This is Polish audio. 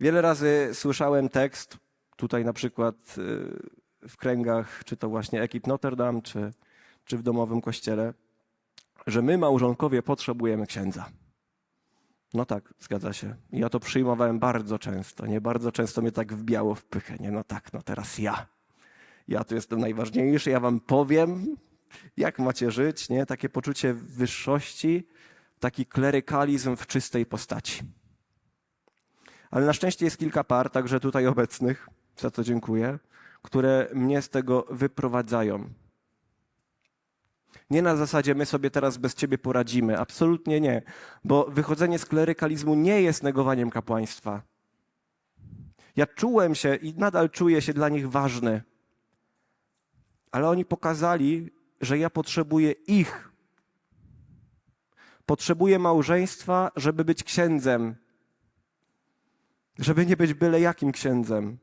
Wiele razy słyszałem tekst, tutaj na przykład y, w kręgach, czy to właśnie ekip Notre Dame, czy, czy w domowym kościele, że my, małżonkowie, potrzebujemy księdza. No tak, zgadza się. Ja to przyjmowałem bardzo często. Nie bardzo często mnie tak wbijało w pychę. Nie, no tak, no teraz ja. Ja tu jestem najważniejszy, ja wam powiem, jak macie żyć, nie? Takie poczucie wyższości, taki klerykalizm w czystej postaci. Ale na szczęście jest kilka par, także tutaj obecnych, za co dziękuję, które mnie z tego wyprowadzają. Nie na zasadzie my sobie teraz bez ciebie poradzimy, absolutnie nie, bo wychodzenie z klerykalizmu nie jest negowaniem kapłaństwa. Ja czułem się i nadal czuję się dla nich ważny, ale oni pokazali, że ja potrzebuję ich. Potrzebuję małżeństwa, żeby być księdzem, żeby nie być byle jakim księdzem.